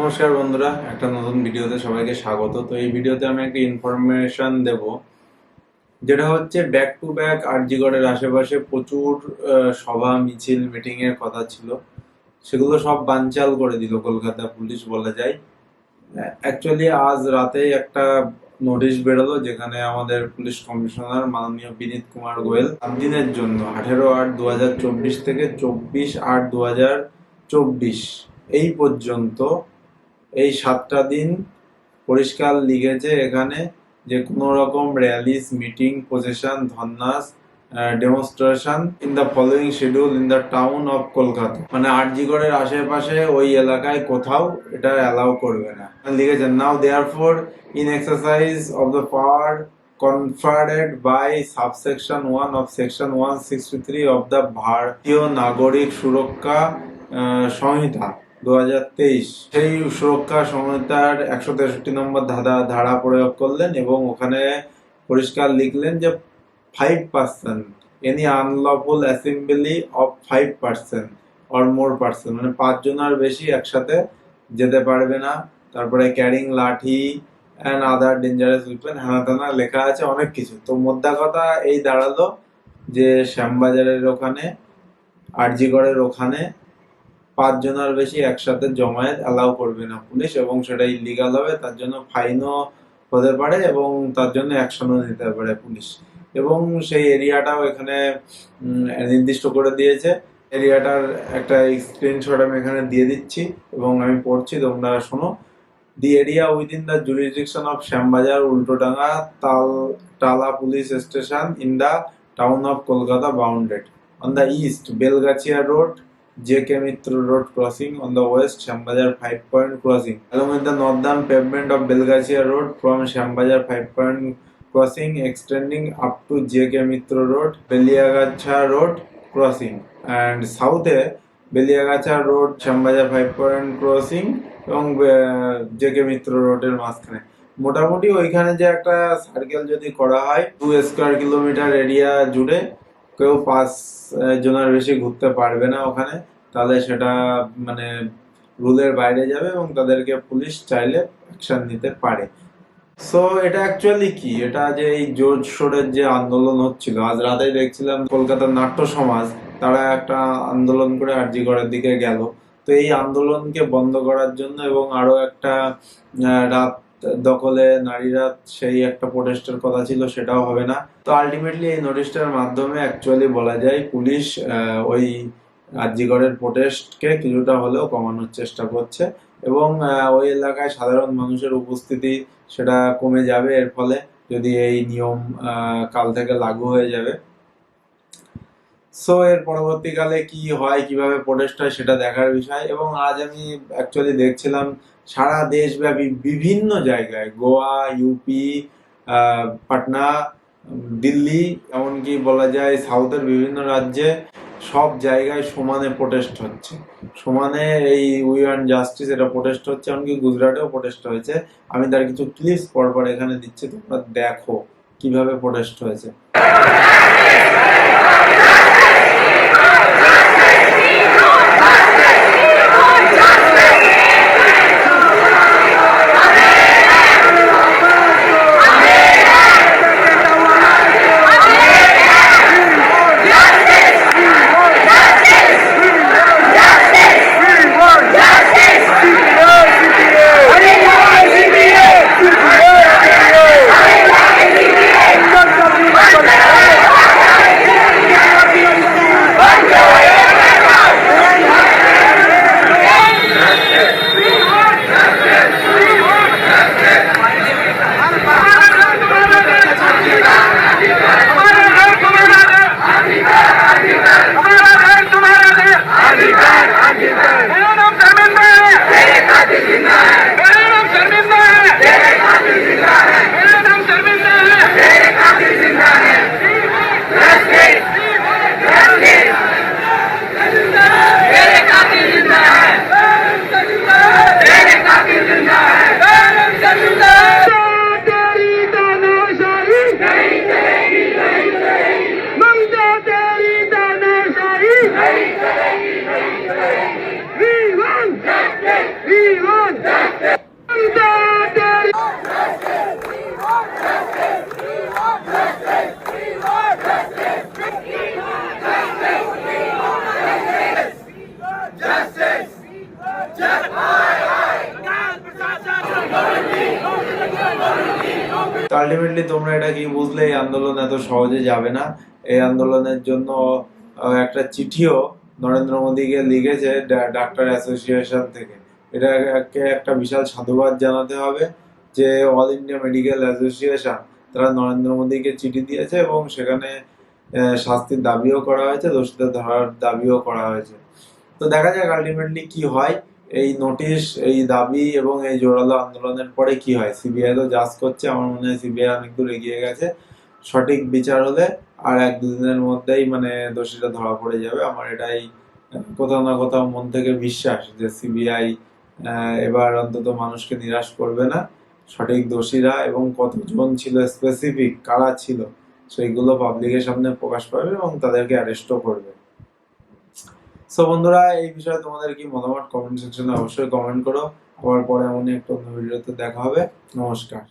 নমস্কার বন্ধুরা, একটা নতুন ভিডিওতে সবাইকে স্বাগত। তো এই ভিডিওতে আমি একটা ইনফরমেশন দেব, যেটা হচ্ছে ব্যাক টু ব্যাক আরজিগড়ের আশেপাশে প্রচুর সভা, মিছিল মিটিং এর কথা ছিল। সেগুলো সব বানচাল করে দিল কলকাতা পুলিশ বলা যায়। অ্যাকচুয়ালি আজ রাতে একটা নোটিশ বেরোলো, যেখানে আমাদের পুলিশ কমিশনার মাননীয় বিনীত কুমার গোয়েল সাত দিনের জন্য, আঠেরো আট দু থেকে চব্বিশ আট দু চব্বিশ এই পর্যন্ত এই সাতটা দিন পরিষ্কার লিখেছে এখানে যে কোনো রকম rallies meeting procession dharnas demonstration in the following schedule in the town of Kolkata মানে আরজিগড়ের আশেপাশে ওই এলাকায় কোথাও এটা অ্যালাউ করবে না। লিখেছেন now therefore in exercise of the power conferred by subsection 1 of section 163 of the ভারতীয় নাগরিক সুরক্ষা সংহিতা দু হাজার তেইশ। সেই সুরক্ষা সংহিতার একশো তেষট্টি নম্বর ধারা ধারা প্রয়োগ করলেন এবং ওখানে পরিষ্কার লিখলেন যে five percent any unlawful assembly of five percent or more percent মানে পাঁচজনের বেশি একসাথে যেতে পারবে না। তারপরে carrying lathi and other dangerous weapon হ্যানা ত্যানা লেখা আছে অনেক কিছু। তো মোদ্দা কথা এই দাঁড়াল যে শ্যামবাজারের ওখানে, আরজিগড়ের ওখানে পাঁচজনের বেশি একসাথে জমায়েত অ্যালাউ করবে না পুলিশ এবং সেটা ইলিগাল হবে, তার জন্য ফাইনও হতে পারে এবং তার জন্য অ্যাকশনও নিতে পারে পুলিশ। এবং সেই এরিয়াটাও এখানে নির্দিষ্ট করে দিয়েছে। এরিয়াটার একটা স্ক্রিনশট আমি এখানে দিয়ে দিচ্ছি এবং আমি পড়ছি, তোমরা শোনো। The area within the jurisdiction of Shyambazar Ultadanga তাল Tala police station in the town of Kolkata bounded on the east Belgachia road JK Mitra Road crossing on the west Shambhajar Five Point crossing along with the northern pavement of Belgacia Road from Shambhajar Five Point crossing extending up to JK Mitra Road, Beliagacha Road crossing and south Beliaghata road Shyambazar five point crossing এবং JK মিত্র রোডের মাঝখানে মোটামুটি ওইখানে যে একটা circle যদি করা হয় টু স্কোয়ার কিলোমিটার এরিয়া জুড়ে কেউ পাঁচ জনের বেশি ঘুরতে পারবে না ওখানে, তাহলে সেটা মানে রুলের বাইরে যাবে এবং তাদেরকে পুলিশ চাইলে অ্যাকশন নিতে পারে। সো এটা অ্যাকচুয়ালি কি? এটা যে এই জোর সোরের যে আন্দোলন হচ্ছিল, আজ রাতে দেখছিলাম কলকাতার নাট্য সমাজ, তারা একটা আন্দোলন করে আরজিগড়ের দিকে গেল। তো এই আন্দোলনকে বন্ধ করার জন্য এবং আরও একটা রাত দখলে নারীরা সেই একটা প্রোটেস্টের কথা ছিল, সেটাও হবে না। তো আলটিমেটলি এই নোটিশটার মাধ্যমে অ্যাকচুয়ালি বলা যায় পুলিশ ওই আরজিগড়ের প্রোটেস্টকে কিছুটা হলেও কমানোর চেষ্টা করছে এবং ওই এলাকায় সাধারণ মানুষের উপস্থিতি সেটা কমে যাবে। এর ফলে যদি এই নিয়ম কাল থেকে লাগু হয়ে যাবে সো এর পরবর্তীকালে কি হয়, কীভাবে প্রোটেস্ট হয় সেটা দেখার বিষয় এবং আজ আমি অ্যাকচুয়ালি দেখছিলাম সারা দেশব্যাপী বিভিন্ন জায়গায়, গোয়া ইউপি পাটনা দিল্লি, এমনকি বলা যায় সাউথের বিভিন্ন রাজ্যে সব জায়গায় সমানে প্রোটেস্ট হচ্ছে। সমানে এই উই অ্যান্ড জাস্টিস এটা প্রোটেস্ট হচ্ছে, এমনকি গুজরাটেও প্রোটেস্ট হয়েছে। আমি তার কিছু ক্লিপস পরপর এখানে দিচ্ছি, তোমরা দেখো কীভাবে প্রোটেস্ট হয়েছে। আলটিমেটলি তোমরা এটা কি বুঝলে এই আন্দোলন এত সহজে যাবে না। এই আন্দোলনের জন্য একটা চিঠিও নরেন্দ্র মোদীকে লিখেছে ডাক্তার অ্যাসোসিয়েশন থেকে। এটাকে একটা বিশাল সাধুবাদ জানাতে হবে যে অল ইন্ডিয়া মেডিকেল অ্যাসোসিয়েশন তারা নরেন্দ্র মোদীকে চিঠি দিয়েছে এবং সেখানে শাস্তির দাবিও করা হয়েছে, দোষীদের ধরার দাবিও করা হয়েছে। তো দেখা যাক আলটিমেটলি কি হয়। এই নোটিশ এই দাবি এবং এই জোরালো আন্দোলনের পরে কি হয়? সিবিআই তো জাজ করছে, আমার মনে হয় সিবিআই অনেক দূর এগিয়ে গেছে। সঠিক বিচার হলে আর এক দুদিনের মধ্যেই মানে দোষীরা ধরা পড়ে যাবে। আমার এটাই, কোথাও না কোথাও মন থেকে বিশ্বাস যে সিবিআই এবার অন্তত মানুষকে নিরাশ করবে না। সঠিক দোষীরা এবং কতজন ছিল স্পেসিফিক কারা ছিল, সেইগুলো পাবলিকের সামনে প্রকাশ পাবে এবং তাদেরকে অ্যারেস্টও করবে। সো বন্ধুরা, এই বিষয়ে তোমাদের কি মতামত কমেন্ট সেকশনে অবশ্যই কমেন্ট করো। আবার পরে এমন একটা অন্য ভিডিওতে দেখা হবে। নমস্কার।